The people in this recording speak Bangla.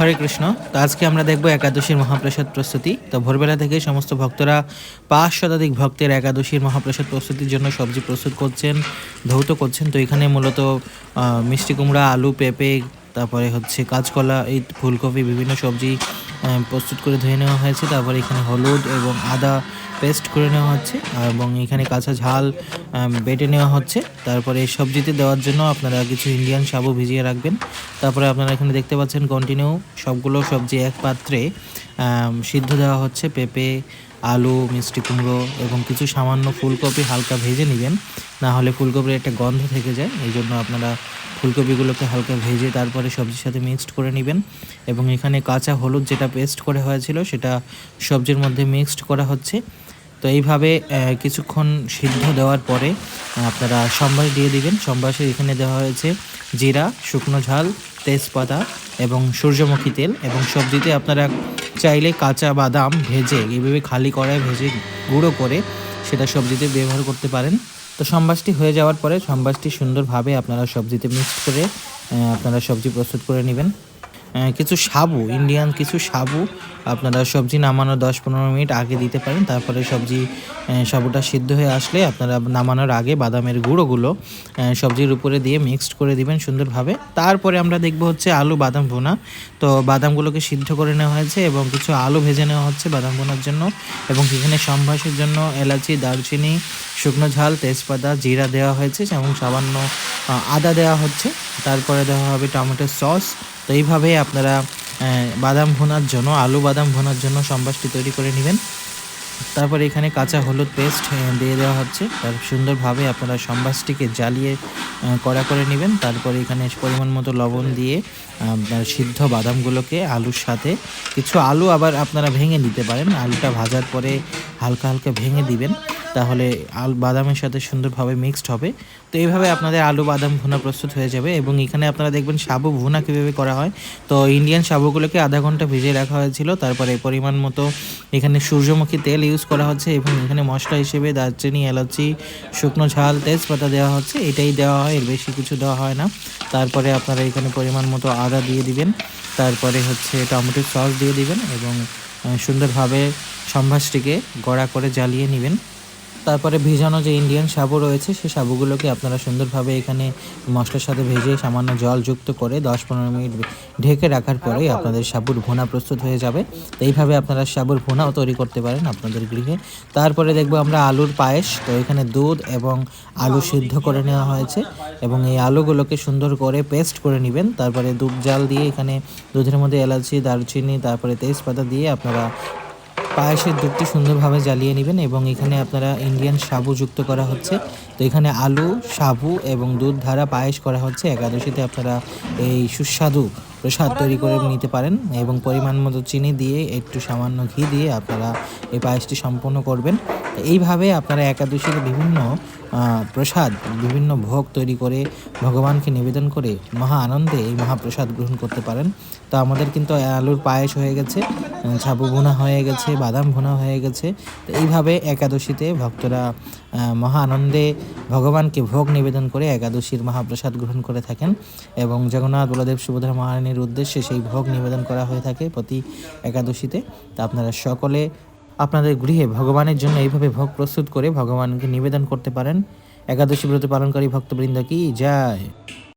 হরে কৃষ্ণ। তো আজকে আমরা দেখব একাদশীর মহাপ্রসাদ প্রস্তুতি। তো ভোরবেলা থেকে সমস্ত ভক্তরা পাঁচ শতাধিক ভক্তের একাদশীর মহাপ্রসাদ প্রস্তুতির জন্য সবজি প্রস্তুত করছেন, ধৌত করছেন। তো এখানে মূলত মিষ্টি কুমড়া, আলু, পেঁপে, তারপরে হচ্ছে কাঁচকলা, এই ফুলকপি, বিভিন্ন সবজি প্রস্তুত করে ধুয়ে নেওয়া হয়েছে। তারপরে এখানে হলুদ এবং আদা পেস্ট করে নেওয়া হচ্ছে এবং এখানে কাঁচা ঝাল বেটে নেওয়া হচ্ছে। তারপরে এই সবজিতে দেওয়ার জন্য আপনারা কিছু ইন্ডিয়ান সাবু ভিজিয়ে রাখবেন। তারপরে আপনারা এখানে দেখতে পাচ্ছেন কন্টিনিউ সবগুলো সবজি এক পাত্রে সিদ্ধ দেওয়া হচ্ছে পেঁপে আলু, মিষ্টি কুমড়ো এবং কিছু সামান্য ফুলকপি হালকা ভেজে নেবেন। না হলে ফুলকপির একটা গন্ধ থেকে যায়, এই জন্য আপনারা ফুলকপিগুলোকে হালকা ভেজে তারপরে সবজির সাথে মিক্সড করে নেবেন। এবং এখানে কাঁচা হলুদ যেটা পেস্ট করে হয়েছিল, সেটা সবজির মধ্যে মিক্সড করা হচ্ছে। তো এইভাবে কিছুক্ষণ সিদ্ধ দেওয়ার পরে আপনারা সম্বাস দিয়ে দিবেন। সম্বাসে এখানে দেওয়া হয়েছে জিরা, শুকনো ঝাল, তেজপাতা এবং সূর্যমুখী তেল এবং সবজিতে আপনারা চাইলে কাঁচা বাদাম ভেজে, এভাবে খালি কড়ায় ভেজে গুঁড়ো করে সেটা সবজিতে ব্যবহার করতে পারেন। তো সম্বাসটি হয়ে যাওয়ার পরে সম্বাসটি সুন্দরভাবে আপনারা সবজিতে মিক্স করে আপনারা সবজি প্রস্তুত করে নেবেন। কিছু সাবু ইন্ডিয়ান কিছু সাবু আপনারা সবজি নামানোর দশ পনেরো মিনিট আগে দিতে পারেন, তারপরে সবজি সাবুটা সিদ্ধ হয়ে আসলে আপনারা নামানোর আগে বাদামের গুঁড়োগুলো সবজির উপরে দিয়ে মিক্সড করে দিবেন সুন্দরভাবে। তারপরে আমরা দেখব হচ্ছে আলু বাদাম ভুনা। তো বাদামগুলোকে সিদ্ধ করে নেওয়া হয়েছে এবং কিছু আলু ভেজে নেওয়া হচ্ছে বাদাম ভুনার জন্য এবং সেখানে সম্ভাসের জন্য এলাচি, দারচিনি শুকনো ঝাল, তেজপাতা, জিরা দেওয়া হয়েছে এবং সামান্য আদা দেওয়া হচ্ছে। তারপরে দেওয়া হবে টমেটোর সস। তো এইভাবে আপনারা বাদাম ভুনার জন্য, আলু বাদাম ভুনার জন্য সম্বাসটি তৈরি করে নেবেন। তারপরে এখানে কাঁচা হলুদ পেস্ট দিয়ে দেওয়া হচ্ছে। তার সুন্দরভাবে আপনারা সম্বাসটিকে জ্বালিয়ে কড়া করে নেবেন। তারপরে এখানে পরিমাণ মতো লবণ দিয়ে সিদ্ধ বাদামগুলোকে আলুর সাথে। কিছু আলু আবার আপনারা ভেঙে নিতে পারেন। আলুটা ভাজার পরে হালকা হালকা ভেঙে দিবেন। তাহলে আল, বাদামের সাথে সুন্দরভাবে মিক্সড হবে। তো এইভাবে আপনাদের আলু বাদাম ভুনা প্রস্তুত হয়ে যাবে এবং এখানে আপনারা দেখবেন সাবু ভুনা কীভাবে করা হয়। তো ইন্ডিয়ান সাবুগুলোকে আধা ঘণ্টা ভিজিয়ে রাখা হয়েছিল। তারপরে পরিমাণ মতো এখানে সূর্যমুখী তেল ইউজ করা হচ্ছে এবং এখানে মশলা হিসেবে দারচিনি, এলাচি, শুকনো ঝাল, তেজপাতা দেওয়া হচ্ছে। এটাই দেওয়া হয়, এর বেশি কিছু দেওয়া হয় না। তারপরে আপনারা এখানে পরিমাণ মতো আদা দিয়ে দিবেন। তারপরে হচ্ছে টমেটোর সস দিয়ে দিবেন এবং সুন্দরভাবে সম্ভাসটিকে গড়া করে জ্বালিয়ে নেবেন। তারপরে ভেজানো যে ইন্ডিয়ান সাবু রয়েছে সেই সাবুগুলোকে আপনারা সুন্দরভাবে এখানে মশলার সাথে ভেজে সামান্য জল যুক্ত করে দশ পনেরো মিনিট ঢেকে রাখার পরেই আপনাদের সাবুর ভুনা প্রস্তুত হয়ে যাবে। তো এইভাবে আপনারা সাবুর ভুনাও তৈরি করতে পারেন আপনাদের গৃহে। তারপরে দেখব আমরা আলুর পায়েস। তো এখানে দুধ এবং আলু সিদ্ধ করে নেওয়া হয়েছে এবং এই আলুগুলোকে সুন্দর করে পেস্ট করে নেবেন। তারপরে দুধ জাল দিয়ে এখানে দুধের মধ্যে এলাচি, দারচিনি, তারপরে তেজপাতা দিয়ে আপনারা পায়েসের দুধটি সুন্দরভাবে জ্বালিয়ে নেবেন এবং এখানে আপনারা ইন্ডিয়ান সাবু যুক্ত করা হচ্ছে। তো এখানে আলু, সাবু এবং দুধ ধারা পায়েস করা হচ্ছে। একাদশীতে আপনারা এই সুস্বাদু প্রসাদ তৈরি করে নিতে পারেন এবং পরিমাণ মতো চিনি দিয়ে একটু সামান্য ঘি দিয়ে আপনারা এই পায়েসটি সম্পন্ন করবেন। এইভাবে আপনারা একাদশীর বিভিন্ন প্রসাদ, বিভিন্ন ভোগ তৈরি করে ভগবানকে নিবেদন করে মহা আনন্দে এই মহাপ্রসাদ গ্রহণ করতে পারেন। তো আমাদের কিন্তু আলুর পায়েস হয়ে গেছে, ছাবু ভুনা হয়ে গেছে, বাদাম ভুনা হয়ে গেছে। তো এইভাবে একাদশীতে ভক্তরা মহা আনন্দে ভগবানকে ভোগ নিবেদন করে একাদশীর মহাপ্রসাদ গ্রহণ করে থাকেন এবং জগন্নাথ বলদেব সুভদ্রা মহারানীর উদ্দেশ্যে সেই ভোগ নিবেদন করা হয়ে থাকে প্রতি একাদশীতে। তা আপনারা সকলে আপনাদের গৃহে ভগবানের জন্য এইভাবে ভোগ প্রস্তুত করে ভগবানকে নিবেদন করতে পারেন। একাদশী ব্রত পালনকারী ভক্তবৃন্দ কি? যায়